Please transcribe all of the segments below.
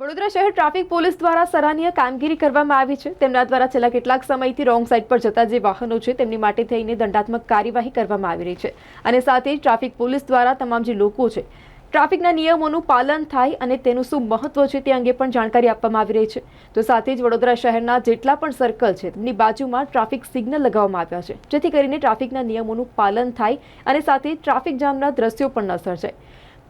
વડોદરા શહેર traffic police દ્વારા સરાહનીય કામગીરી કરવામાં આવી છે. તેમના દ્વારા છેલ્લા કેટલાક સમયથી રોંગ સાઈડ પર જતા જે વાહનો છે, તેમની માટે થઈને દંડાત્મક કાર્યવાહી કરવામાં આવી રહી છે. અને સાથે ટ્રાફિક પોલીસ દ્વારા તમામ જે લોકો છે, ટ્રાફિકના નિયમોનું પાલન થાય અને તેનું શું મહત્વ છે તે અંગે પણ જાણકારી આપવામાં આવી રહી છે. તો સાથે જ વડોદરા શહેરના જેટલા પણ સર્કલ છે, તેમની બાજુમાં ટ્રાફિક સિગ્નલ લગાવવામાં આવ્યા છે. જેથી કરીને ટ્રાફિકના નિયમોનું પાલન થાય અને સાથે ટ્રાફિક જામના દ્રશ્યો પણ ન સર્જાય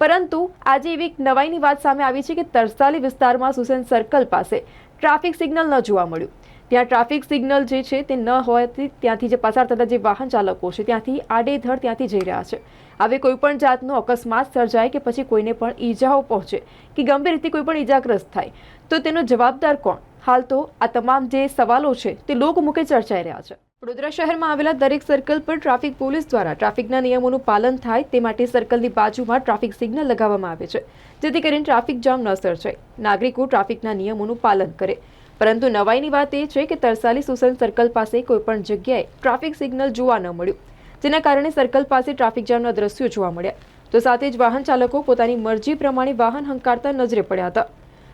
પરંતુ આજે એવી એક નવાઈની વાત સામે આવી છે કે તરસાલી વિસ્તારમાં સુસેન સર્કલ પાસે ટ્રાફિક સિગ્નલ ન જોવા મળ્યું. ત્યાં ટ્રાફિક સિગ્નલ જે છે તે ન હોવાથી ત્યાંથી જે પસાર થતા જે વાહન ચાલકો છે ત્યાંથી આડેધડ ત્યાંથી જઈ રહ્યા છે. આવી કોઈ પણ જાતનો અકસ્માત સર્જાય કે પછી કોઈને પણ ઈજાઓ પહોંચે કે ગંભીર રીતે કોઈ પણ ઈજાગ્રસ્ત થાય, તો તેનો જવાબદાર કોણ? હાલ તો આ તમામ જે સવાલો છે તે લોકમુખે ચર્ચાઈ રહ્યા છે. વડોદરા શહેરમાં આવેલા દરેક સર્કલ પર ટ્રાફિક પોલીસ દ્વારા ટ્રાફિકના નિયમોનું પાલન થાય તે માટે સર્કલની બાજુમાં ટ્રાફિક સિગ્નલ લગાવવામાં આવે છે, જેથી કરીને ટ્રાફિક જામ ન સર્જાય. નાગરિકો ટ્રાફિકના નિયમોનું પાલન કરે. પરંતુ નવાઈની વાત એ છે કે તરસાલી સુસન સર્કલ પાસે કોઈપણ જગ્યાએ ટ્રાફિક સિગ્નલ જોવા ન મળ્યું, જેના કારણે સર્કલ પાસે ટ્રાફિક જામના દ્રશ્યો જોવા મળ્યા. તો સાથે જ વાહન ચાલકો પોતાની મરજી પ્રમાણે વાહન હંકારતા નજરે પડ્યા હતા.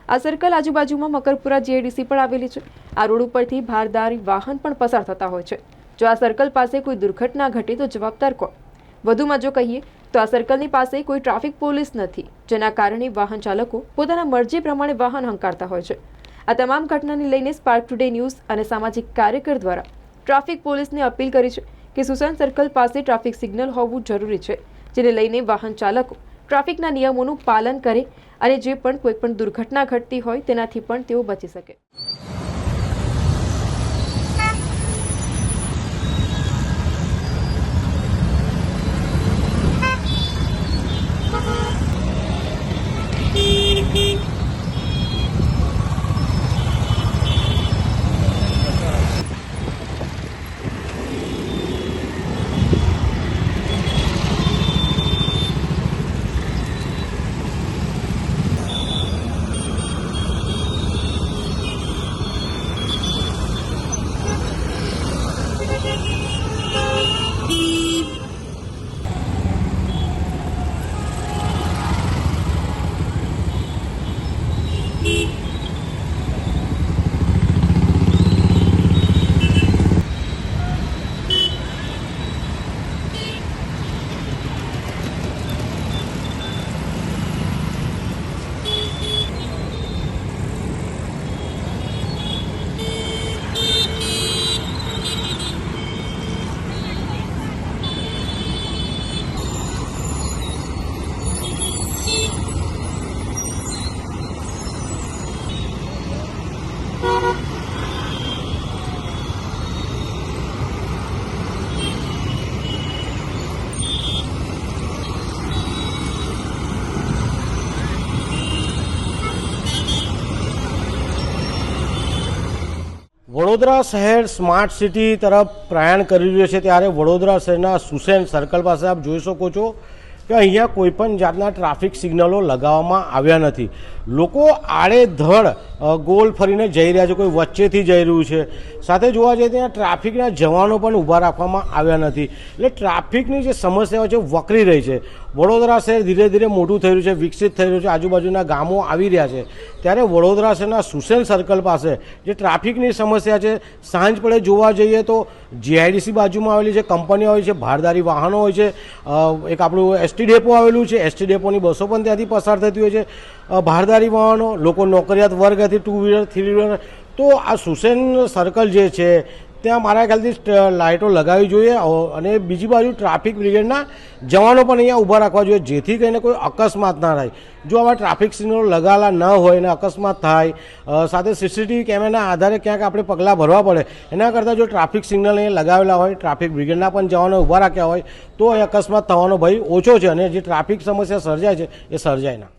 આ સર્કલ આજુબાજુમાં મકરપુરા જીઆઈડીસી પણ આવેલી છે. આ રોડ ઉપરથી ભારદાર વાહન પણ પસાર થતા હોય છે. જો આ સર્કલ પાસે કોઈ દુર્ઘટના ઘટે તો જવાબદાર કોણ? વધુમાં જો કહીએ, તો આ સર્કલની પાસે કોઈ ટ્રાફિક પોલીસ નથી, જેના કારણે વાહન ચાલકો પોતાના મરજી પ્રમાણે વાહન હંકારતા હોય છે. આ તમામ ઘટનાને લઈને સ્પાર્ક ટુડે ન્યૂઝ અને સામાજિક કાર્યકર દ્વારા ટ્રાફિક પોલીસને અપીલ કરી છે કે સુશાંત સર્કલ પાસે ટ્રાફિક સિગ્નલ હોવું જરૂરી છે, જેને લઈને વાહન ચાલકો ટ્રાફિકના નિયમોનું પાલન કરે અને જે પણ કોઈ પણ દુર્ઘટના ઘટતી હોય તેનાથી પણ તેઓ બચી શકે. વડોદરા શહેર સ્માર્ટ સિટી તરફ પ્રયાણ કરી રહ્યું છે ત્યારે વડોદરા શહેરના સુસેન સર્કલ પાસે આપ જોઈ શકો છો કે અહીંયા કોઈ પણ જાતના ટ્રાફિક સિગ્નલો લગાવવામાં આવ્યા નથી. લોકો આડેધડ ગોલ ફરીને જઈ રહ્યા છે, કોઈ વચ્ચેથી જઈ રહ્યું છે. સાથે જોવા જઈએ ત્યાં ટ્રાફિકના જવાનો પણ ઊભા રાખવામાં આવ્યા નથી. એટલે ટ્રાફિકની જે સમસ્યાઓ છે, વકરી રહી છે. વડોદરા શહેર ધીરે ધીરે મોટું થઈ રહ્યું છે, વિકસિત થઈ રહ્યું છે, આજુબાજુના ગામો આવી રહ્યા છે. ત્યારે વડોદરા શહેરના સુસેન સર્કલ પાસે જે ટ્રાફિકની સમસ્યા છે, સાંજ પડે જોવા જઈએ તો જીઆઈડીસી બાજુમાં આવેલી જે કંપનીઓ હોય છે, ભારદારી વાહનો હોય છે એક આપણું એસટી ડેપો આવેલું છે એસટી ડેપોની બસો પણ ત્યાંથી પસાર થતી હોય છે. ભારદારી વાહનો, લોકો નોકરિયાત વર્ગથી ટુ વ્હીલર થ્રી વ્હીલર તો આ સુસેન સર્કલ જે છે ત્યાં મારા ખ્યાલથી લાઇટો લગાવવી જોઈએ અને બીજી બાજુ ટ્રાફિક બ્રિગેડના જવાનો પણ અહીંયા ઊભા રાખવા જોઈએ, જેથી કરીને કોઈ અકસ્માત ના થાય. જો આવા ટ્રાફિક સિગ્નલો લગાવેલા ન હોય અને અકસ્માત થાય સાથે સીસીટીવી કેમેરાના આધારે ક્યાંક આપણે પગલાં ભરવા પડે, એના કરતાં જો ટ્રાફિક સિગ્નલ અહીંયા લગાવેલા હોય, ટ્રાફિક બ્રિગેડના પણ જવાનો ઊભા રાખ્યા હોય, તો એ અકસ્માત થવાનો ભય ઓછો છે અને જે ટ્રાફિક સમસ્યા સર્જાય છે, એ સર્જાય ના.